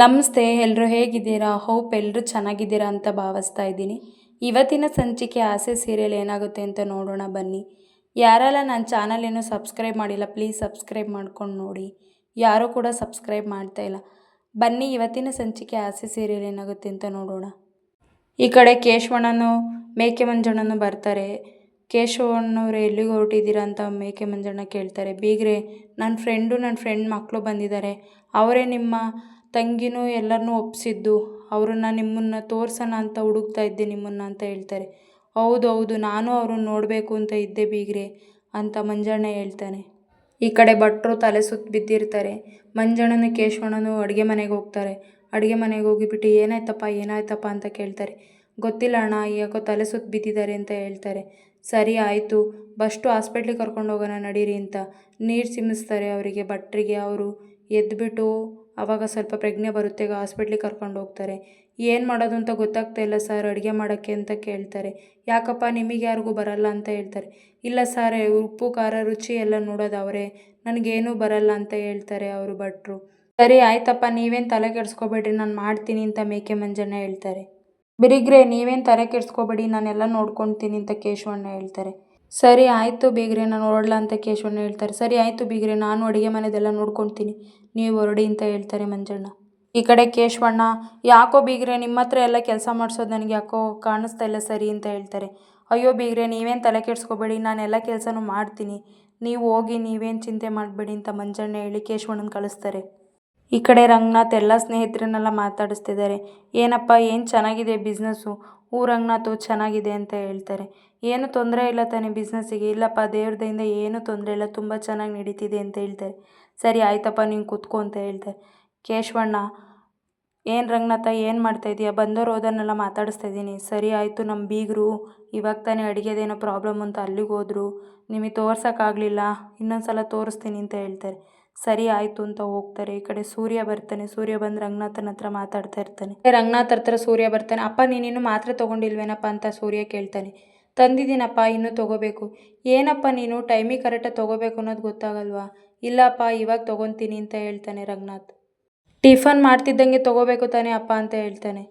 ನಮಸ್ತೆ ಎಲ್ಲರೂ ಹೇಗಿದ್ದೀರಾ? ಹೋಪ್ ಎಲ್ಲರೂ ಚೆನ್ನಾಗಿದ್ದೀರಾ ಅಂತ ಭಾವಿಸ್ತಾ ಇದ್ದೀನಿ. ಇವತ್ತಿನ ಸಂಚಿಕೆ ಆಸೆ ಸೀರಿಯಲ್ ಏನಾಗುತ್ತೆ ಅಂತ ನೋಡೋಣ ಬನ್ನಿ. ಯಾರೆಲ್ಲ ನನ್ನ ಚಾನಲ್ ಏನು ಸಬ್ಸ್ಕ್ರೈಬ್ ಮಾಡಿಲ್ಲ, ಪ್ಲೀಸ್ ಸಬ್ಸ್ಕ್ರೈಬ್ ಮಾಡ್ಕೊಂಡು ನೋಡಿ. ಯಾರೂ ಕೂಡ ಸಬ್ಸ್ಕ್ರೈಬ್ ಮಾಡ್ತಾ ಇಲ್ಲ. ಬನ್ನಿ, ಇವತ್ತಿನ ಸಂಚಿಕೆ ಆಸೆ ಸೀರಿಯಲ್ ಏನಾಗುತ್ತೆ ಅಂತ ನೋಡೋಣ. ಈ ಕಡೆ ಕೇಶವಣ್ಣನು ಮೇಕೆ ಮಂಜಣ್ಣನು ಬರ್ತಾರೆ. ಕೇಶವಣ್ಣವ್ರು, ಎಲ್ಲಿಗೆ ಹೊರಟಿದ್ದೀರಾ ಅಂತ ಮೇಕೆ ಮಂಜಣ್ಣ ಕೇಳ್ತಾರೆ. ಬೀಗ್ರೆ ನನ್ನ ಫ್ರೆಂಡು ನನ್ನ ಫ್ರೆಂಡ್ ಮಕ್ಕಳು ಬಂದಿದ್ದಾರೆ. ಅವರೇ ನಿಮ್ಮ ತಂಗಿನೂ ಎಲ್ಲರನ್ನೂ ಒಪ್ಪಿಸಿದ್ದು ಅವ್ರನ್ನ ನಿಮ್ಮನ್ನು ತೋರ್ಸೋಣ ಅಂತ ಹುಡುಕ್ತಾ ಇದ್ದೆ ನಿಮ್ಮನ್ನು ಅಂತ ಹೇಳ್ತಾರೆ. ಹೌದು ಹೌದು, ನಾನು ಅವ್ರನ್ನ ನೋಡಬೇಕು ಅಂತ ಇದ್ದೆ ಬೀಗ್ರೆ ಅಂತ ಮಂಜಣ್ಣ ಹೇಳ್ತಾನೆ. ಈ ಕಡೆ ಭಟ್ರು ತಲೆ ಸುತ್ತ ಬಿದ್ದಿರ್ತಾರೆ. ಮಂಜಣ್ಣನ ಕೇಶವಣ್ಣನು ಅಡುಗೆ ಮನೆಗೆ ಹೋಗ್ತಾರೆ. ಅಡುಗೆ ಮನೆಗೆ ಹೋಗಿಬಿಟ್ಟು, ಏನಾಯ್ತಪ್ಪ ಏನಾಯ್ತಪ್ಪ ಅಂತ ಕೇಳ್ತಾರೆ. ಗೊತ್ತಿಲ್ಲ ಅಣ್ಣ ಯಾಕೋ ತಲೆ ಸುತ್ತ ಬಿದ್ದಿದ್ದಾರೆ ಅಂತ ಹೇಳ್ತಾರೆ. ಸರಿ, ಆಯಿತು. ಬಸ್ಟು ಹಾಸ್ಪಿಟ್ಲಿಗೆ ಕರ್ಕೊಂಡು ಹೋಗೋಣ, ನಡೀರಿ ಅಂತ ನೀರು ಸಿಮ್ಮಿಸ್ತಾರೆ ಅವರಿಗೆ ಭಟ್ರಿಗೆ. ಅವರು ಎದ್ದುಬಿಟ್ಟು ಆವಾಗ ಸ್ವಲ್ಪ ಪ್ರಜ್ಞೆ ಬರುತ್ತೆ, ಈಗ ಹಾಸ್ಪಿಟ್ಲಿಗೆ ಕರ್ಕೊಂಡು ಹೋಗ್ತಾರೆ. ಏನು ಮಾಡೋದು ಅಂತ ಗೊತ್ತಾಗ್ತಾ ಇಲ್ಲ ಸರ್ ಅಡುಗೆ ಮಾಡೋಕ್ಕೆ ಅಂತ ಕೇಳ್ತಾರೆ. ಯಾಕಪ್ಪ, ನಿಮಗೆ ಯಾರಿಗೂ ಬರಲ್ಲ ಅಂತ ಹೇಳ್ತಾರೆ. ಇಲ್ಲ ಸರ್ ಉಪ್ಪು ಖಾರ ರುಚಿ ಎಲ್ಲ ನೋಡೋದು ಅವರೇ. ನನಗೇನೂ ಬರಲ್ಲ ಅಂತ ಹೇಳ್ತಾರೆ ಅವರು ಭಟ್ರು. ಸರಿ, ಆಯ್ತಪ್ಪ, ನೀವೇನು ತಲೆ ಕೆಡಿಸ್ಕೋಬೇಡ್ರಿ, ನಾನು ಮಾಡ್ತೀನಿ ಅಂತ ಮೇಕೆ ಮಂಜಣ್ಣ ಹೇಳ್ತಾರೆ. ಬಿರಿಗ್ರೆ, ನೀವೇನು ತಲೆ ಕೆಡಿಸ್ಕೋಬೇಡಿ, ನಾನೆಲ್ಲ ನೋಡ್ಕೊತೀನಿ ಅಂತ ಕೇಶವಣ್ಣ ಹೇಳ್ತಾರೆ. ಸರಿ, ಆಯಿತು ಬೀಗ್ರೆ, ನಾನು ಹೊರಡ್ಲ ಅಂತ ಕೇಶವಣ್ಣ ಹೇಳ್ತಾರೆ. ಸರಿ, ಆಯಿತು ಬೀಗ್ರೆ, ನಾನು ಅಡುಗೆ ಮನೆದೆಲ್ಲ ನೋಡ್ಕೊತೀನಿ. ನೀವು ಹೊರಡಿ ಅಂತ ಹೇಳ್ತಾರೆ ಮಂಜಣ್ಣ. ಈ ಕಡೆ ಕೇಶವಣ್ಣ, ಯಾಕೋ ಬೀಗ್ರೆ, ನಿಮ್ಮ ಹತ್ರ ಎಲ್ಲ ಕೆಲಸ ಮಾಡಿಸೋದು ನನಗೆ ಯಾಕೋ ಕಾಣಿಸ್ತಾ ಇಲ್ಲ ಸರಿ ಅಂತ ಹೇಳ್ತಾರೆ. ಅಯ್ಯೋ ಬೀಗ್ರೆ, ನೀವೇನು ತಲೆ ಕೆಡಿಸ್ಕೋಬೇಡಿ, ನಾನು ಎಲ್ಲ ಕೆಲಸನೂ ಮಾಡ್ತೀನಿ. ನೀವು ಹೋಗಿ ನೀವೇನು ಚಿಂತೆ ಮಾಡಬೇಡಿ ಅಂತ ಮಂಜಣ್ಣ ಹೇಳಿ ಕೇಶವಣ್ಣನ ಕಳಿಸ್ತಾರೆ. ಈ ಕಡೆ ರಂಗನಾಥ್ ಎಲ್ಲ ಸ್ನೇಹಿತರನ್ನೆಲ್ಲ ಮಾತಾಡಿಸ್ತಿದ್ದಾರೆ. ಏನಪ್ಪ, ಏನು ಚೆನ್ನಾಗಿದೆ ಬಿಸ್ನೆಸ್ಸು ಹ್ಞೂ ರಂಗನಾಥು ಚೆನ್ನಾಗಿದೆ ಅಂತ ಹೇಳ್ತಾರೆ. ಏನು ತೊಂದರೆ ಇಲ್ಲ ತಾನೇ ಬಿಸ್ನೆಸ್ಸಿಗೆ ಇಲ್ಲಪ್ಪ ದೇವ್ರದಿಂದ ಏನೂ ತೊಂದರೆ ಇಲ್ಲ, ತುಂಬ ಚೆನ್ನಾಗಿ ನಡೀತಿದೆ ಅಂತ ಹೇಳ್ತಾರೆ. ಸರಿ, ಆಯ್ತಪ್ಪ, ನೀನು ಕೂತ್ಕೋ ಅಂತ ಹೇಳ್ತಾರೆ. ಕೇಶವಣ್ಣ, ಏನು ರಂಗನಾಥ, ಏನು ಮಾಡ್ತಾಯಿದ್ದೀಯ ಬಂದವರು ಹೋದನ್ನೆಲ್ಲ ಮಾತಾಡಿಸ್ತಾ ಇದ್ದೀನಿ ಸರಿ, ಆಯಿತು ನಮ್ಮ ಬೀಗರು ಇವಾಗ ತಾನೇ ಅಡುಗೆದೇನೋ ಪ್ರಾಬ್ಲಮ್ ಅಂತ ಅಲ್ಲಿಗೆ ಹೋದರು. ನಿಮಗೆ ತೋರ್ಸೋಕ್ಕಾಗಲಿಲ್ಲ ಇನ್ನೊಂದು ಸಲ ತೋರಿಸ್ತೀನಿ ಅಂತ ಹೇಳ್ತಾರೆ. ಸರಿ ಆಯಿತು ಅಂತ ಹೋಗ್ತಾರೆ. ಈ ಕಡೆ ಸೂರ್ಯ ಬರ್ತಾನೆ. ಸೂರ್ಯ ಬಂದು ರಂಗನಾಥನ ಹತ್ರ ಮಾತಾಡ್ತಾ ಇರ್ತಾನೆ. ರಂಗನಾಥ್ ಹತ್ರ ಸೂರ್ಯ ಬರ್ತಾನೆ. ಅಪ್ಪ ನೀನಿನ್ನು ಮಾತ್ರೆ ತೊಗೊಂಡಿಲ್ವೇನಪ್ಪ? ಅಂತ ಸೂರ್ಯ ಕೇಳ್ತಾನೆ. ತಂದಿದ್ದೀನಪ್ಪ, ಇನ್ನೂ ತೊಗೋಬೇಕು. ಏನಪ್ಪ ನೀನು? ಟೈಮಿಗೆ ಕರೆಕ್ಟಾಗಿ ತೊಗೋಬೇಕು ಅನ್ನೋದು ಗೊತ್ತಾಗಲ್ವಾ? ಇಲ್ಲಪ್ಪ, ಇವಾಗ ತೊಗೊತೀನಿ ಅಂತ ಹೇಳ್ತಾನೆ ರಂಗನಾಥ್. ಟಿಫನ್ ಮಾಡ್ತಿದ್ದಂಗೆ ತೊಗೋಬೇಕು ತಾನೇ ಅಪ್ಪ? ಅಂತ ಹೇಳ್ತಾನೆ.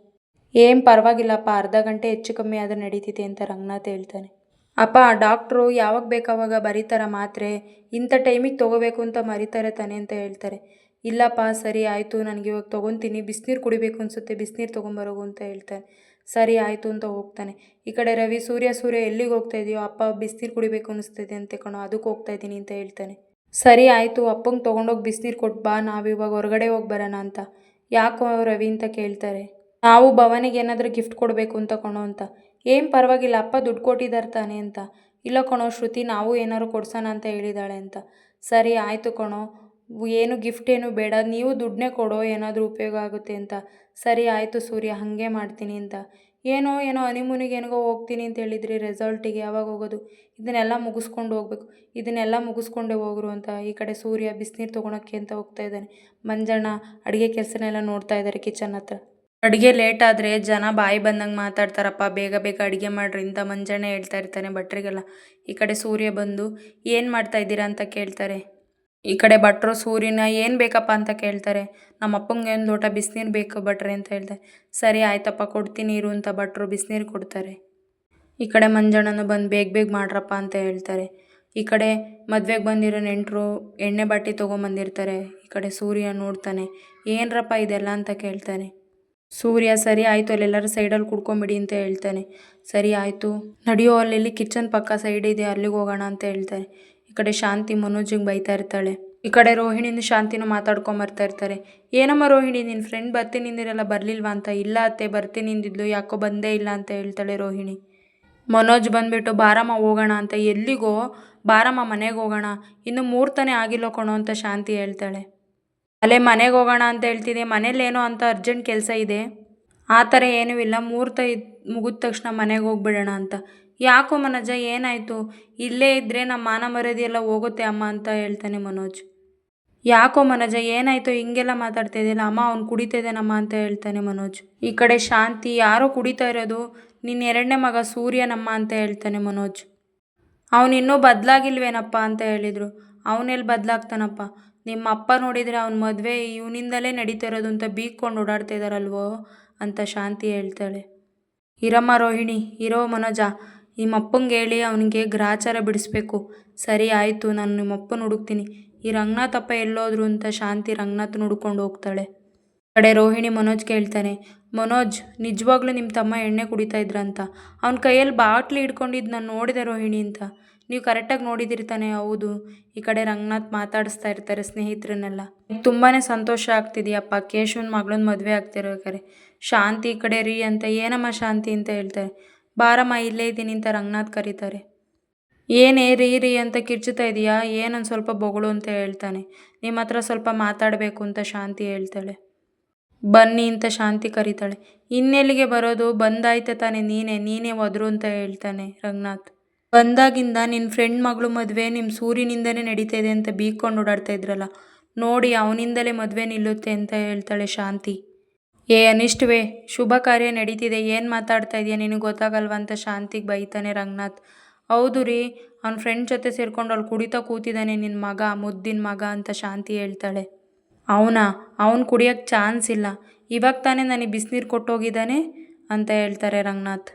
ಏನು ಪರವಾಗಿಲ್ಲಪ್ಪ, ಅರ್ಧ ಗಂಟೆ ಹೆಚ್ಚು ಕಮ್ಮಿ ಆದರೆ ನಡೀತಿದೆ ಅಂತ ರಂಗನಾಥ್ ಹೇಳ್ತಾನೆ. ಅಪ್ಪ, ಡಾಕ್ಟ್ರು ಯಾವಾಗ ಬೇಕಾವಾಗ ಬರೀತಾರ ಮಾತ್ರೆ, ಇಂಥ ಟೈಮಿಗೆ ತೊಗೋಬೇಕು ಅಂತ ಮರಿತಾರೆ ತಾನೆ ಅಂತ ಹೇಳ್ತಾರೆ. ಇಲ್ಲಪ್ಪ, ಸರಿ ಆಯಿತು, ನನಗೆ ಇವಾಗ ತೊಗೊತೀನಿ, ಬಿಸಿನೀರು ಕುಡಿಬೇಕು ಅನಿಸುತ್ತೆ, ಬಿಸಿನೀರು ತೊಗೊಂಬರೋಗು ಅಂತ ಹೇಳ್ತಾರೆ ಸರಿ ಆಯಿತು ಅಂತ ಹೋಗ್ತಾನೆ. ಈ ಕಡೆ ರವಿ, ಸೂರ್ಯ ಸೂರ್ಯ, ಎಲ್ಲಿಗೆ ಹೋಗ್ತಾ ಇದೆಯೋ, ಅಪ್ಪ ಬಿಸಿನೀರು ಕುಡಿಬೇಕು ಅನಿಸ್ತಿದೆ ಅಂತ ಕಣೋ, ಅದಕ್ಕೆ ಹೋಗ್ತಾ ಇದ್ದೀನಿ ಅಂತ ಹೇಳ್ತಾನೆ. ಸರಿ ಆಯಿತು, ಅಪ್ಪಂಗೆ ತೊಗೊಂಡೋಗಿ ಬಿಸಿನೀರು ಕೊಟ್ಟು ಬಾ ನಾವಿವಾಗ ಹೊರಗಡೆ ಹೋಗಿ ಬರೋಣ ಅಂತ. ಯಾಕೋ ರವಿ ಅಂತ ಕೇಳ್ತಾರೆ. ನಾವು ಭವನಿಗೆ ಏನಾದರೂ ಗಿಫ್ಟ್ ಕೊಡಬೇಕು ಅಂತ ಕಣೋ ಅಂತ. ಏನು ಪರವಾಗಿಲ್ಲ, ಅಪ್ಪ ದುಡ್ಡು ಕೊಟ್ಟಿದ್ದಾರೆ ತಾನೆ ಅಂತ. ಇಲ್ಲ ಕಣೋ ಶ್ರುತಿ, ನಾವು ಏನಾದ್ರು ಕೊಡ್ಸೋಣ ಅಂತ ಹೇಳಿದ್ದಾಳೆ ಅಂತ. ಸರಿ, ಆಯಿತು ಕಣೋ. ಏನು ಗಿಫ್ಟ್ ಏನು ಬೇಡ, ನೀವು ದುಡ್ಡನ್ನೇ ಕೊಡೋ ಏನಾದರೂ ಉಪಯೋಗ ಆಗುತ್ತೆ ಅಂತ. ಸರಿ, ಆಯಿತು ಸೂರ್ಯ, ಹಾಗೆ ಮಾಡ್ತೀನಿ ಅಂತ. ಏನೋ ಏನೋ ಹನಿಮೂನಿಗೆ ಏನೋ ಹೋಗ್ತೀನಿ ಅಂತ ಹೇಳಿದ್ರಿ ರೆಸಾಲ್ಟಿಗೆ ಯಾವಾಗ ಹೋಗೋದು? ಇದನ್ನೆಲ್ಲ ಮುಗಿಸ್ಕೊಂಡು ಹೋಗ್ಬೇಕು. ಇದನ್ನೆಲ್ಲ ಮುಗಿಸ್ಕೊಂಡೇ ಹೋಗ್ರು ಅಂತ. ಈ ಕಡೆ ಸೂರ್ಯ ಬಿಸಿನೀರು ತೊಗೊಳಕ್ಕೆ ಅಂತ ಹೋಗ್ತಾ ಇದ್ದಾನೆ. ಮಂಜಣ್ಣ ಅಡುಗೆ ಕೆಲಸನೆಲ್ಲ ನೋಡ್ತಾ ಇದ್ದಾರೆ ಕಿಚನ್ ಹತ್ರ. ಅಡುಗೆ ಲೇಟ್ ಆದರೆ ಜನ ಬಾಯಿ ಬಂದಂಗೆ ಮಾತಾಡ್ತಾರಪ್ಪ, ಬೇಗ ಬೇಗ ಅಡುಗೆ ಮಾಡ್ರಿ ಅಂತ ಮಂಜಣ್ಣ ಹೇಳ್ತಾ ಇರ್ತಾನೆ ಭಟ್ರಿಗೆಲ್ಲ. ಈ ಕಡೆ ಸೂರ್ಯ ಬಂದು, ಏನು ಮಾಡ್ತಾ ಇದ್ದೀರಾ? ಅಂತ ಕೇಳ್ತಾರೆ. ಈ ಕಡೆ ಭಟ್ರು, ಸೂರ್ಯನ ಏನು ಬೇಕಪ್ಪ? ಅಂತ ಕೇಳ್ತಾರೆ. ನಮ್ಮ ಅಪ್ಪಂಗೆ ಒಂದು ಲೋಟ ಬಿಸಿನೀರು ಬೇಕು ಭಟ್ರೆ, ಅಂತ ಹೇಳ್ತಾರೆ. ಸರಿ, ಆಯ್ತಪ್ಪ, ಕೊಡ್ತೀನಿ ಇರು ಅಂತ ಭಟ್ರು ಬಿಸಿನೀರು ಕೊಡ್ತಾರೆ. ಈ ಕಡೆ ಮಂಜಣ್ಣನ ಬಂದು, ಬೇಗ ಬೇಗ ಮಾಡ್ರಪ್ಪ, ಅಂತ ಹೇಳ್ತಾರೆ. ಈ ಕಡೆ ಮದುವೆಗೆ ಬಂದಿರೋ ನೆಂಟರು ಎಣ್ಣೆ ಬಾಟಿ ತೊಗೊಂಬಂದಿರ್ತಾರೆ. ಈ ಕಡೆ ಸೂರ್ಯ ನೋಡ್ತಾನೆ. ಏನರಪ್ಪ ಇದೆಲ್ಲ? ಅಂತ ಕೇಳ್ತಾನೆ ಸೂರ್ಯ, ಸರಿ ಆಯಿತು, ಅಲ್ಲೆಲ್ಲರೂ ಸೈಡಲ್ಲಿ ಕುಡ್ಕೊಂಬಿಡಿ ಅಂತ ಹೇಳ್ತಾನೆ. ಸರಿ ಆಯಿತು, ನಡೆಯೋ ಅಲ್ಲೆಲ್ಲಿ ಕಿಚನ್ ಪಕ್ಕ ಸೈಡ್ ಇದೆ, ಅಲ್ಲಿಗೆ ಹೋಗೋಣ ಅಂತ ಹೇಳ್ತಾರೆ ಈ ಕಡೆ ಶಾಂತಿ ಮನೋಜಿಗೆ ಬೈತಾ ಇರ್ತಾಳೆ. ಈ ಕಡೆ ರೋಹಿಣಿನ ಶಾಂತಿನೂ ಮಾತಾಡ್ಕೊಂಬರ್ತಾ ಇರ್ತಾರೆ. ಏನಮ್ಮ ರೋಹಿಣಿ ನಿನ್ನ ಫ್ರೆಂಡ್ ಬರ್ತೀನಿ ಅಂದಿರಲ್ಲ ಬರಲಿಲ್ವಾ ಅಂತ? ಇಲ್ಲ ಅತ್ತೆ ಬರ್ತೀನಿ ಅಂದಿದ್ಲು ಯಾಕೋ ಬಂದೇ ಇಲ್ಲ ಅಂತ ಹೇಳ್ತಾಳೆ ರೋಹಿಣಿ. ಮನೋಜ್ ಬಂದುಬಿಟ್ಟು, ಬಾರಮ್ಮ, ಹೋಗೋಣ ಅಂತ. ಎಲ್ಲಿಗೋ, ಬಾರಮ್ಮ, ಮನೆಗೆ ಹೋಗೋಣ. ಇನ್ನು ಮೂರ್ತನೇ ಆಗಿಲ್ಲೋ ಕಣೋ ಅಂತ ಶಾಂತಿ ಹೇಳ್ತಾಳೆ. ಅಲ್ಲೇ ಮನೆಗೆ ಹೋಗೋಣ ಅಂತ ಹೇಳ್ತಿದ್ದೆ. ಮನೇಲೇನೋ ಅಂತ ಅರ್ಜೆಂಟ್ ಕೆಲಸ ಇದೆ. ಆ ಥರ ಏನೂ ಇಲ್ಲ. ಮುಹೂರ್ತ ಮುಗಿದ ತಕ್ಷಣ ಮನೆಗೆ ಹೋಗ್ಬಿಡೋಣ ಅಂತ. ಯಾಕೋ ಮನೋಜ, ಏನಾಯಿತು? ಇಲ್ಲೇ ಇದ್ದರೆ ನಮ್ಮ ಮಾನ ಮರ್ಯಾದೆ ಎಲ್ಲ ಹೋಗುತ್ತೆ ಅಮ್ಮ ಅಂತ ಹೇಳ್ತಾನೆ ಮನೋಜ್. ಯಾಕೋ ಮನೋಜ, ಏನಾಯಿತು? ಹಿಂಗೆಲ್ಲ ಮಾತಾಡ್ತಾ ಇದೆಯಲ್ಲ, ಅಮ್ಮ ಅವ್ನು ಕುಡಿತಾ ಇದ್ದಾನಮ್ಮ ಅಂತ ಹೇಳ್ತಾನೆ ಮನೋಜ್. ಈ ಕಡೆ ಶಾಂತಿ, ಯಾರೋ ಕುಡಿತಾ ಇರೋದು. ನಿನ್ನ ಎರಡನೇ ಮಗ ಸೂರ್ಯನಮ್ಮ ಅಂತ ಹೇಳ್ತಾನೆ ಮನೋಜ್. ಅವನು ಇನ್ನೂ ಬದಲಾಗಿಲ್ವೇನಪ್ಪ ಅಂತ ಹೇಳಿದರು. ಅವನೆಲ್ಲಿ ಬದಲಾಗ್ತಾನಪ್ಪ? ನಿಮ್ಮ ಅಪ್ಪ ನೋಡಿದರೆ ಅವ್ನ ಮದುವೆ ಇವನಿಂದಲೇ ನಡೀತಿರೋದು ಅಂತ ಬೀಗ್ಕೊಂಡು ಓಡಾಡ್ತಾ ಇದ್ದಾರಲ್ವೋ ಅಂತ ಶಾಂತಿ ಹೇಳ್ತಾಳೆ. ಇರಮ್ಮ ರೋಹಿಣಿ, ಇರೋ ಮನೋಜ ನಿಮ್ಮಪ್ಪಂಗೆ ಹೇಳಿ ಅವನಿಗೆ ಗ್ರಾಚಾರ ಬಿಡಿಸ್ಬೇಕು. ಸರಿ ಆಯಿತು, ನಾನು ನಿಮ್ಮಪ್ಪನ ಹುಡುಕ್ತೀನಿ. ಈ ರಂಗನಾಥಪ್ಪ ಎಲ್ಲೋದ್ರು ಅಂತ ಶಾಂತಿ ರಂಗನಾಥ್ ಹುಡ್ಕೊಂಡು ಹೋಗ್ತಾಳೆ. ಕಡೆ ರೋಹಿಣಿ ಮನೋಜ್ ಕೇಳ್ತಾನೆ, ಮನೋಜ್, ನಿಜವಾಗ್ಲೂ ನಿಮ್ಮ ತಮ್ಮ ಎಣ್ಣೆ ಕುಡಿತಾ ಇದ್ರಂತ? ಅವ್ನ ಕೈಯಲ್ಲಿ ಬಾಟ್ಲಿ ಹಿಡ್ಕೊಂಡಿದ್ದು ನಾನು ನೋಡಿದೆ ರೋಹಿಣಿ ಅಂತ. ನೀವು ಕರೆಕ್ಟಾಗಿ ನೋಡಿದಿರಿ ತಾನೆ? ಹೌದು, ಈ ಕಡೆ ರಂಗನಾಥ್ ಮಾತಾಡಿಸ್ತಾ ಇರ್ತಾರೆ ಸ್ನೇಹಿತರನ್ನೆಲ್ಲ. ತುಂಬಾ ಸಂತೋಷ ಆಗ್ತಿದೆಯಪ್ಪ ಕೇಶವನ್ ಮಗಳನ್ನ ಮದುವೆ ಆಗ್ತಿರ್ಬೇಕಾರೆ ಶಾಂತಿ ಈ ಕಡೆ ರೀ ಅಂತ, ಏನಮ್ಮ ಶಾಂತಿ ಅಂತ ಹೇಳ್ತಾರೆ. ಬಾರಮ್ಮ, ಇಲ್ಲೇ ಇದ್ದೀನಿ ಅಂತ ರಂಗನಾಥ್ ಕರೀತಾರೆ. ಏನೇ ರೀ ರೀ ಅಂತ ಕಿರ್ಚುತ್ತಾ ಇದೆಯಾ? ಏನೊಂದು ಸ್ವಲ್ಪ ಬೊಗಳು ಅಂತ ಹೇಳ್ತಾನೆ. ನಿಮ್ಮ ಹತ್ರ ಸ್ವಲ್ಪ ಮಾತಾಡಬೇಕು ಅಂತ ಶಾಂತಿ ಹೇಳ್ತಾಳೆ. ಬನ್ನಿ ಅಂತ ಶಾಂತಿ ಕರೀತಾಳೆ. ಇನ್ನೆಲ್ಲಿಗೆ ಬರೋದು? ಬಂದಾಯ್ತ ತಾನೆ ನೀನೇ ನೀನೇ ಒದ್ರು ಅಂತ ಹೇಳ್ತಾನೆ ರಂಗನಾಥ್. ಬಂದಾಗಿಂದ ನಿನ್ನ ಫ್ರೆಂಡ್ ಮಗಳು ಮದುವೆ ನಿಮ್ಮ ಸೂರಿನಿಂದನೇ ನಡೀತಾ ಇದೆ ಅಂತ ಬೀಕೊಂಡು ಓಡಾಡ್ತಾ ಇದ್ರಲ್ಲ. ನೋಡಿ ಅವನಿಂದಲೇ ಮದುವೆ ನಿಲ್ಲುತ್ತೆ ಅಂತ ಹೇಳ್ತಾಳೆ ಶಾಂತಿ. ಏ ಅನಿಷ್ಟವೇ, ಶುಭ ಕಾರ್ಯ ನಡೀತಿದೆ, ಏನು ಮಾತಾಡ್ತಾ ಇದೆಯಾ? ನಿನಗೆ ಗೊತ್ತಾಗಲ್ವ ಅಂತ ಶಾಂತಿಗೆ ಬೈತಾನೆ ರಂಗನಾಥ್. ಹೌದು ರೀ, ಅವ್ನ ಫ್ರೆಂಡ್ ಜೊತೆ ಸೇರ್ಕೊಂಡು ಅಲ್ಲಿ ಕುಡಿತಾ ಕೂತಿದ್ದಾನೆ ನಿನ್ನ ಮಗ, ಮುದ್ದಿನ ಮಗ ಅಂತ ಶಾಂತಿ ಹೇಳ್ತಾಳೆ. ಅವನಾ? ಅವ್ನು ಕುಡಿಯೋಕ್ಕೆ ಚಾನ್ಸ್ ಇಲ್ಲ. ಇವಾಗ ತಾನೇ ನನಗೆ ಬಿಸಿನೀರು ಕೊಟ್ಟೋಗಿದ್ದಾನೆ ಅಂತ ಹೇಳ್ತಾರೆ ರಂಗನಾಥ್.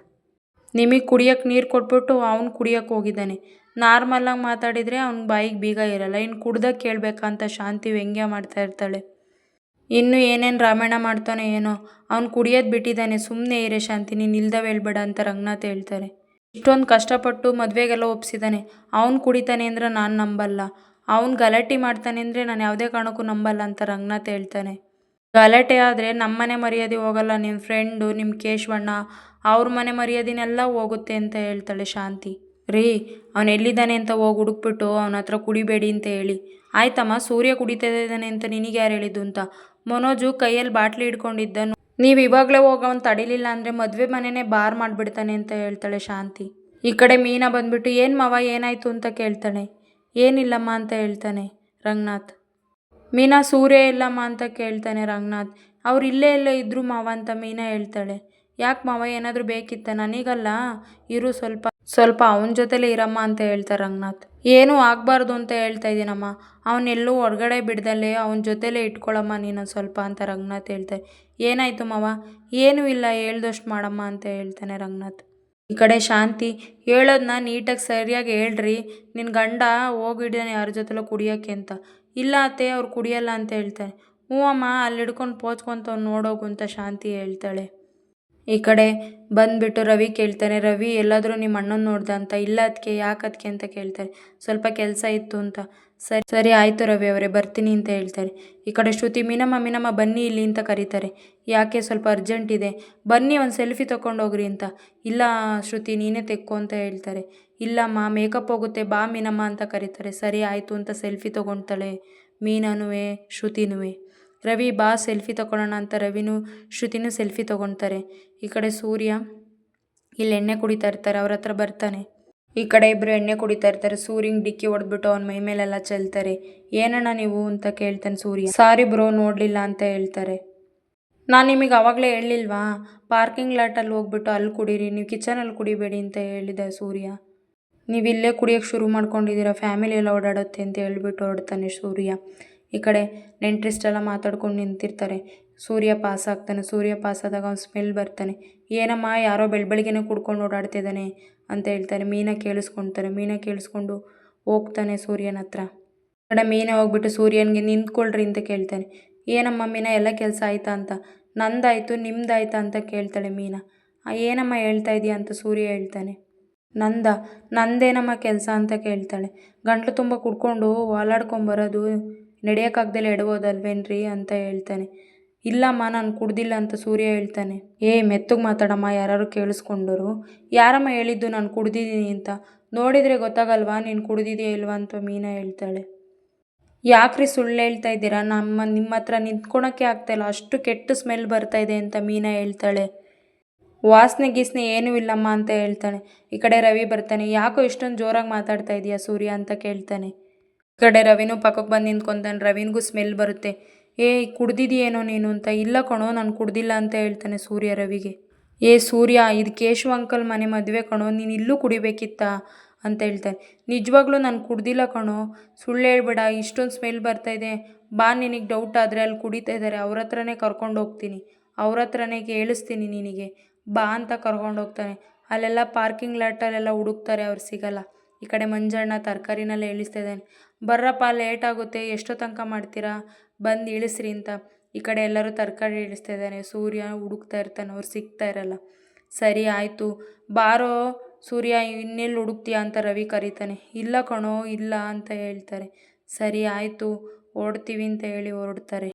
ನಿಮಗೆ ಕುಡಿಯೋಕ್ಕೆ ನೀರು ಕೊಟ್ಬಿಟ್ಟು ಅವ್ನು ಕುಡಿಯೋಕ್ಕೆ ಹೋಗಿದ್ದಾನೆ. ನಾರ್ಮಲಾಗಿ ಮಾತಾಡಿದರೆ ಅವ್ನ ಬಾಯಿಗೆ ಬೀಗ ಇರಲ್ಲ. ಇನ್ನು ಕುಡ್ದಾಗ ಕೇಳಬೇಕಂತ ಶಾಂತಿ ವ್ಯಂಗ್ಯ ಮಾಡ್ತಾ ಇರ್ತಾಳೆ. ಇನ್ನು ಏನೇನು ರಾಮಾಯಣ ಮಾಡ್ತಾನೆ ಏನೋ, ಅವ್ನು ಕುಡಿಯೋದು ಬಿಟ್ಟಿದ್ದಾನೆ. ಸುಮ್ಮನೆ ಇರೇ ಶಾಂತಿ, ನೀನು ಇಲ್ದವ ಹೇಳ್ಬೇಡ ಅಂತ ರಂಗನಾಥ್ ಹೇಳ್ತಾರೆ. ಇಷ್ಟೊಂದು ಕಷ್ಟಪಟ್ಟು ಮದುವೆಗೆಲ್ಲ ಒಪ್ಸಿದ್ದಾನೆ ಅವ್ನು ಕುಡಿತಾನೆ ಅಂದ್ರೆ ನಾನು ನಂಬಲ್ಲ. ಅವ್ನು ಗಲಾಟೆ ಮಾಡ್ತಾನೆ ಅಂದರೆ ನಾನು ಯಾವುದೇ ಕಾರಣಕ್ಕೂ ನಂಬಲ್ಲ ಅಂತ ರಂಗನಾಥ್ ಹೇಳ್ತಾನೆ. ಗಲಾಟೆ ಆದರೆ ನಮ್ಮ ಮನೆ ಮರ್ಯಾದೆ ಹೋಗಲ್ಲ ನಿಮ್ಮ ಫ್ರೆಂಡು ನಿಮ್ಮ ಕೇಶವಣ್ಣ, ಅವ್ರ ಮನೆ ಮರ್ಯಾದೆನೆಲ್ಲ ಹೋಗುತ್ತೆ ಅಂತ ಹೇಳ್ತಾಳೆ ಶಾಂತಿ. ರೀ, ಅವನು ಎಲ್ಲಿದ್ದಾನೆ ಅಂತ ಹೋಗಿ ಹುಡುಕ್ಬಿಟ್ಟು ಅವನ ಹತ್ರ ಕುಡಿಬೇಡಿ ಅಂತ ಹೇಳಿ. ಆಯ್ತಮ್ಮ, ಸೂರ್ಯ ಕುಡಿತಾ ಇದ್ದಾನೆ ಅಂತ ನಿನಗೆ ಯಾರು ಹೇಳಿದ್ದು ಅಂತ? ಮನೋಜು ಕೈಯಲ್ಲಿ ಬಾಟ್ಲಿ ಹಿಡ್ಕೊಂಡಿದ್ದನು. ನೀವು ಇವಾಗಲೇ ಹೋಗಿ ಅವನು ತಡಿಲಿಲ್ಲ ಅಂದರೆ ಮದುವೆ ಮನೆನೇ ಬಾರ್ ಮಾಡಿಬಿಡ್ತಾನೆ ಅಂತ ಹೇಳ್ತಾಳೆ ಶಾಂತಿ. ಈ ಕಡೆ ಮೀನಾ ಬಂದ್ಬಿಟ್ಟು, ಏನು ಮಾವ, ಏನಾಯಿತು? ಅಂತ ಕೇಳ್ತಾಳೆ ಏನಿಲ್ಲಮ್ಮ ಅಂತ ಹೇಳ್ತಾನೆ ರಂಗನಾಥ್. ಮೀನಾ ಸೂರ್ಯ ಇಲ್ಲಮ್ಮ ಅಂತ ಕೇಳ್ತಾನೆ ರಂಗನಾಥ್. ಅವ್ರು ಇಲ್ಲೇ ಇಲ್ಲೇ ಇದ್ರು ಮಾವ ಅಂತ ಮೀನಾ ಹೇಳ್ತಾಳೆ. ಯಾಕೆ ಮಾವ, ಏನಾದರೂ ಬೇಕಿತ್ತ? ನನಗಲ್ಲ, ಇರು ಸ್ವಲ್ಪ. ಸ್ವಲ್ಪ ಅವನ ಜೊತೆಲೇ ಇರಮ್ಮ ಅಂತ ಹೇಳ್ತಾರೆ ರಂಗನಾಥ್. ಏನೂ ಆಗಬಾರ್ದು ಅಂತ ಹೇಳ್ತಾ ಇದ್ದೀನಮ್ಮ ಅವನೆಲ್ಲೂ ಹೊರಗಡೆ ಬಿಡ್ದಲ್ಲೇ ಅವನ ಜೊತೆಲೇ ಇಟ್ಕೊಳ್ಳಮ್ಮ ನೀನು ಸ್ವಲ್ಪ ಅಂತ ರಂಗನಾಥ್ ಹೇಳ್ತಾರೆ ಏನಾಯಿತು ಮಾವ? ಏನೂ ಇಲ್ಲ, ಹೇಳ್ದಷ್ಟು ಮಾಡಮ್ಮ ಅಂತ ಹೇಳ್ತಾನೆ ರಂಗನಾಥ್. ಈ ಕಡೆ ಶಾಂತಿ. ಹೇಳೋದನ್ನ ನೀಟಾಗಿ ಸರಿಯಾಗಿ ಹೇಳ್ರಿ. ನಿನ್ನ ಗಂಡ ಹೋಗಿಡ್ಯಾನೆ ಯಾರ ಜೊತೆಲೋ ಕುಡಿಯೋಕ್ಕೆ ಅಂತ. ಇಲ್ಲ ಅತ್ತೆ, ಅವ್ರು ಕುಡಿಯಲ್ಲ ಅಂತ ಹೇಳ್ತಾರೆ ಹ್ಞೂ ಅಮ್ಮ, ಅಲ್ಲಿ ಹಿಡ್ಕೊಂಡು ಪೋಚ್ಕೊಂತ ನೋಡೋಗು ಅಂತ ಶಾಂತಿ ಹೇಳ್ತಾಳೆ. ಈ ಕಡೆ ಬಂದುಬಿಟ್ಟು ರವಿ ಕೇಳ್ತಾನೆ, ರವಿ, ಎಲ್ಲಾದರೂ ನಿಮ್ಮ ಅಣ್ಣನ ನೋಡ್ದ ಅಂತ, ಇಲ್ಲ ಅದಕ್ಕೆ ಯಾಕೆ ಅದಕ್ಕೆ ಅಂತ ಕೇಳ್ತಾರೆ ಸ್ವಲ್ಪ ಕೆಲಸ ಇತ್ತು ಅಂತ. ಸರಿ ಸರಿ ಆಯಿತು ರವಿ ಅವರೇ, ಬರ್ತೀನಿ ಅಂತ ಹೇಳ್ತಾರೆ. ಈ ಕಡೆ ಶ್ರುತಿ, ಮೀನಮ್ಮ ಮೀನಮ್ಮ, ಬನ್ನಿ ಇಲ್ಲಿ ಅಂತ ಕರೀತಾರೆ. ಯಾಕೆ, ಸ್ವಲ್ಪ ಅರ್ಜೆಂಟ್ ಇದೆ. ಬನ್ನಿ ಒಂದು ಸೆಲ್ಫಿ ತೊಗೊಂಡೋಗ್ರಿ ಅಂತ. ಇಲ್ಲ ಶ್ರುತಿ, ನೀನೇ ತೆಕ್ಕೋ ಅಂತ ಹೇಳ್ತಾರೆ. ಇಲ್ಲಮ್ಮ, ಮೇಕಪ್ ಹೋಗುತ್ತೆ, ಬಾ ಮೀನಮ್ಮ ಅಂತ ಕರೀತಾರೆ. ಸರಿ, ಆಯಿತು ಅಂತ ಸೆಲ್ಫಿ ತೊಗೊಳ್ತಾಳೆ ಮೀನನೂ ಶ್ರುತಿನೂ ರವಿ, ಬಾ, ಸೆಲ್ಫಿ ತೊಗೊಳೋಣ ಅಂತ ರವಿನೂ ಶ್ರುತಿನೂ ಸೆಲ್ಫಿ ತೊಗೊಳ್ತಾರೆ ಈ ಕಡೆ ಸೂರ್ಯ ಇಲ್ಲಿ ಎಣ್ಣೆ ಕುಡಿತಾ ಇರ್ತಾರೆ, ಅವ್ರ ಹತ್ರ ಬರ್ತಾನೆ. ಈ ಕಡೆ ಇಬ್ಬರು ಎಣ್ಣೆ ಕುಡಿತಾ ಇರ್ತಾರೆ ಸೂರ್ಯಂಗೆ ಡಿಕ್ಕಿ ಹೊಡೆದ್ಬಿಟ್ಟು ಅವ್ನ ಮೈ ಮೇಲೆಲ್ಲ ಚೆಲ್ತಾರೆ. ಏನಣ್ಣ ನೀವು ಅಂತ ಕೇಳ್ತಾನೆ ಸೂರ್ಯ. ಸಾರಿ ಬ್ರೋ, ನೋಡಲಿಲ್ಲ ಅಂತ ಹೇಳ್ತಾರೆ. ನಾನು ನಿಮಗೆ ಆವಾಗಲೇ ಹೇಳಿಲ್ವಾ, ಪಾರ್ಕಿಂಗ್ ಲಾಟಲ್ಲಿ ಹೋಗ್ಬಿಟ್ಟು ಅಲ್ಲಿ ಕುಡೀರಿ, ನೀವು ಕಿಚನಲ್ಲಿ ಕುಡಿಬೇಡಿ ಅಂತ ಹೇಳಿದೆ ಸೂರ್ಯ. ನೀವು ಇಲ್ಲೇ ಕುಡಿಯೋಕ್ಕೆ ಶುರು ಮಾಡ್ಕೊಂಡಿದ್ದೀರಾ ಫ್ಯಾಮಿಲಿ ಎಲ್ಲ ಓಡಾಡುತ್ತೆ ಅಂತ ಹೇಳ್ಬಿಟ್ಟು ಹೊರಡ್ತಾನೆ ಸೂರ್ಯ. ಈ ಕಡೆ ನೆಂಟ್ರಿಸ್ಟೆಲ್ಲ ಮಾತಾಡ್ಕೊಂಡು ನಿಂತಿರ್ತಾರೆ. ಸೂರ್ಯ ಪಾಸ್ ಆಗ್ತಾನೆ ಸೂರ್ಯ ಪಾಸ್ ಆದಾಗ ಅವ್ನು ಸ್ಮೆಲ್ ಬರ್ತಾನೆ. ಏನಮ್ಮ ಯಾರೋ ಬೆಳ ಕುಡ್ಕೊಂಡು ಓಡಾಡ್ತಿದ್ದಾನೆ ಅಂತ ಹೇಳ್ತಾರೆ. ಮೀನ ಕೇಳಿಸ್ಕೊಳ್ತಾರೆ ಮೀನ ಕೇಳಿಸ್ಕೊಂಡು ಹೋಗ್ತಾನೆ ಸೂರ್ಯನ ಹತ್ರ. ಕಡೆ ಮೀನ ಹೋಗ್ಬಿಟ್ಟು ಸೂರ್ಯನಿಗೆ ನಿಂತ್ಕೊಳ್ರಿ ಅಂತ ಕೇಳ್ತಾನೆ. ಏನಮ್ಮ ಮೀನ ಎಲ್ಲ ಕೆಲಸ ಆಯ್ತಾ ಅಂತ? ನಂದಾಯ್ತು ನಿಮ್ದಾಯ್ತಾ ಅಂತ ಕೇಳ್ತಾಳೆ ಮೀನ. "ಆ, ಏನಮ್ಮ ಹೇಳ್ತಾ ಇದೀಯ ಅಂತ ಸೂರ್ಯ ಹೇಳ್ತಾನೆ. ನಂದ? ನಂದೇನಮ್ಮ ಕೆಲಸ ಅಂತ ಕೇಳ್ತಾಳೆ. ಗಂಟ್ಲು ತುಂಬ ಕುಡ್ಕೊಂಡು ವಾಲಾಡ್ಕೊಂಬರೋದು ನಡೆಯೋಕ್ಕಾಗ್ದಲೆ ಎಡ್ಬೋದಲ್ವೇನ್ರಿ ಅಂತ ಹೇಳ್ತಾನೆ. ಇಲ್ಲಮ್ಮ ನಾನು ಕುಡ್ದಿಲ್ಲ ಅಂತ ಸೂರ್ಯ ಹೇಳ್ತಾನೆ. ಏ, ಮೆತ್ತಗೆ ಮಾತಾಡಮ್ಮ ಯಾರು ಕೇಳಿಸ್ಕೊಂಡರು. ಯಾರಮ್ಮ ಹೇಳಿದ್ದು, ನಾನು ಕುಡ್ದಿದ್ದೀನಿ ಅಂತ. ನೋಡಿದರೆ ಗೊತ್ತಾಗಲ್ವಾ, ನೀನು ಕುಡ್ದಿದೆಯಾ ಇಲ್ವಾ ಅಂತ ಮೀನಾ ಹೇಳ್ತಾಳೆ. ಯಾಕ್ರಿ ಸುಳ್ಳು ಹೇಳ್ತಾ ಇದ್ದೀರಾ? ನಮ್ಮ ನಿಮ್ಮ ಹತ್ರ ನಿಂತ್ಕೊಳಕ್ಕೆ ಆಗ್ತಾಯಿಲ್ಲ ಅಷ್ಟು ಕೆಟ್ಟ ಸ್ಮೆಲ್ ಬರ್ತಾ ಇದೆ ಅಂತ ಮೀನಾ ಹೇಳ್ತಾಳೆ. ವಾಸನೆ ಗೀಸ್ನೆ ಏನೂ ಇಲ್ಲಮ್ಮ ಅಂತ ಹೇಳ್ತಾನೆ. ಈ ಕಡೆ ರವಿ ಬರ್ತಾನೆ. ಯಾಕೋ ಇಷ್ಟೊಂದು ಜೋರಾಗಿ ಮಾತಾಡ್ತಾ ಇದೆಯಾ ಸೂರ್ಯ ಅಂತ ಕೇಳ್ತಾನೆ. ಕಡೆ ರವಿನೂ ಪಕ್ಕಕ್ಕೆ ಬಂದು ನಿಂತ್ಕೊತಾನೆ. ರವಿನಿಗೂ ಸ್ಮೆಲ್ ಬರುತ್ತೆ. ಏ, ಕುಡ್ದಿದೆಯೇನೋ ನೀನು ಅಂತ. ಇಲ್ಲ ಕಣೋ, ನಾನು ಕುಡ್ದಿಲ್ಲ ಅಂತ ಹೇಳ್ತಾನೆ ಸೂರ್ಯ ರವಿಗೆ. ಏ, ಸೂರ್ಯ, ಇದು ಕೇಶವ ಅಂಕಲ್ ಮನೆ ಮದುವೆ ಕಣೋ, ನೀನು ಇಲ್ಲೂ ಕುಡಿಬೇಕಿತ್ತಾ? ಅಂತ ಹೇಳ್ತಾನೆ. ನಿಜವಾಗ್ಲೂ ನಾನು ಕುಡ್ದಿಲ್ಲ ಕಣೋ. ಸುಳ್ಳು ಹೇಳ್ಬೇಡ, ಇಷ್ಟೊಂದು ಸ್ಮೆಲ್ ಬರ್ತಾ ಇದೆ. ಬಾ, ನಿನಗೆ ಡೌಟ್ ಆದರೆ ಅಲ್ಲಿ ಕುಡಿತಾ ಇದ್ದಾರೆ ಅವ್ರ ಹತ್ರನೇ ಕರ್ಕೊಂಡು ಹೋಗ್ತೀನಿ. ಅವ್ರ ಹತ್ರನೇ ಕೇಳಿಸ್ತೀನಿ ನಿನಗೆ. ಬಾ ಅಂತ ಕರ್ಕೊಂಡು ಹೋಗ್ತಾನೆ. ಅಲ್ಲೆಲ್ಲ ಪಾರ್ಕಿಂಗ್ ಲಾಟಲ್ಲೆಲ್ಲ ಹುಡುಕ್ತಾರೆ, ಅವ್ರು ಸಿಗಲ್ಲ. ಈ ಕಡೆ ಮಂಜಣ್ಣ ತರಕಾರಿನೆಲ್ಲ ಇಳಿಸ್ತಾ ಇದ್ದಾನೆ ಬರ್ರಪ್ಪ ಲೇಟ್ ಆಗುತ್ತೆ, ಎಷ್ಟೋ ತನಕ ಮಾಡ್ತೀರಾ? ಬಂದು ಇಳಿಸ್ರಿ ಅಂತ. ಈ ಕಡೆ ಎಲ್ಲರೂ ತರಕಾರಿ ಇಳಿಸ್ತಾ ಇದ್ದಾನೆ ಸೂರ್ಯ ಹುಡುಕ್ತಾ ಇರ್ತಾನೆ, ಅವ್ರು ಸಿಗ್ತಾ ಇರಲ್ಲ. ಸರಿ, ಆಯಿತು. ಬಾರೋ, ಸೂರ್ಯ, ಇನ್ನೆಲ್ಲಿ ಹುಡುಕ್ತೀಯ ಅಂತ ರವಿ ಕರೀತಾನೆ. ಇಲ್ಲ ಕಣೋ, ಇಲ್ಲ ಅಂತ ಹೇಳ್ತಾರೆ. ಸರಿ, ಆಯಿತು. ಓಡ್ತೀವಿ ಅಂತ ಹೇಳಿ ಹೊರಡ್ತಾರೆ